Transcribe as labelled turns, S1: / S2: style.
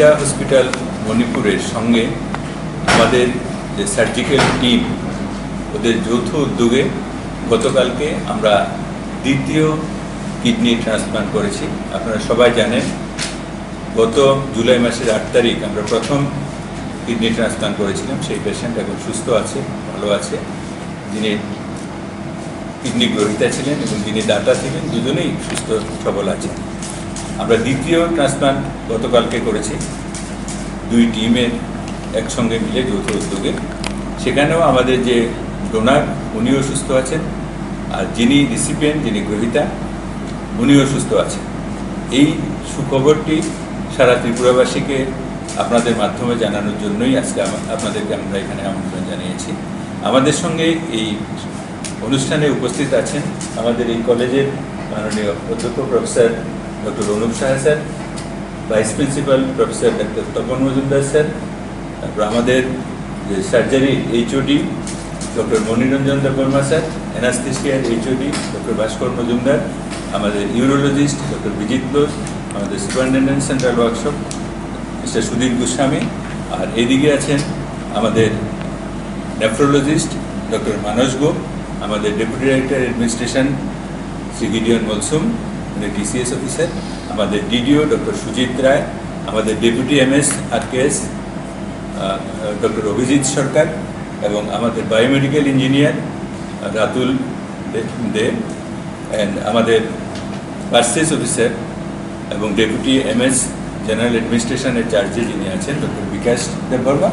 S1: Indira hospital মণিপুরের সঙ্গে আমাদের যে সার্জিক্যাল টিম ওদের যৌথ উদ্যোগে গতকালকে আমরা দ্বিতীয় কিডনি ট্রান্সপ্লান্ট করেছি। আপনারা সবাই জানেন, গত জুলাই মাসের আট তারিখ আমরা প্রথম কিডনি ট্রান্সপ্লান্ট করেছিলাম। সেই পেশেন্ট এখন সুস্থ আছে, ভালো আছে। যিনি কিডনি গ্রহিতা ছিলেন এবং যিনি দাতা ছিলেন, দুজনেই সুস্থ সবল আছেন। আমরা দ্বিতীয় ট্রান্সপ্লান্ট গতকালকে করেছি। দুই টিমের একসঙ্গে মিলে যৌথ উদ্যোগে। সেখানেও আমাদের যে ডোনার, উনিও সুস্থ আছেন। আর যিনি রিসিপিয়েন্ট, যিনি গ্রহিতা, উনিও সুস্থ আছেন। এই সুখবরটি সারা ত্রিপুরাবাসীকে আপনাদের মাধ্যমে জানানোর জন্যই আজকে আপনাদেরকে আমরা এখানে আমন্ত্রণ জানিয়েছি। আমাদের সঙ্গে এই অনুষ্ঠানে উপস্থিত আছেন আমাদের এই কলেজের মাননীয় অধ্যক্ষ professor doctor Anup Saha sir vice principal professor doctor Tapan Majumdar sir তারপর আমাদের যে surgery HOD doctor Maniranjan Debbarma sir অ্যানাস্থেশিয়ার HOD doctor Bhaskar Majumdar আমাদের ইউরোলজিস্ট ডক্টর বিজিত ঘোষ আমাদের superintendent central workshop mister Sudip Goswami আর এদিকে আছেন আমাদের নেফ্রোলজিস্ট ডক্টর মানস গোপ আমাদের deputy director administration Shri Gideon Molsom উনি ডিসিএস অফিসার আমাদের ডিডিও ডক্টর সুজিত রায় আমাদের deputy MS R K S doctor Abhijit Sarkar এবং আমাদের biomedical engineer Ratul De- De and আমাদের পার্সেস অফিসার এবং ডেপুটি এমএস জেনারেল অ্যাডমিনিস্ট্রেশনের চার্জে যিনি আছেন ডক্টর বিকাশ দেববর্মা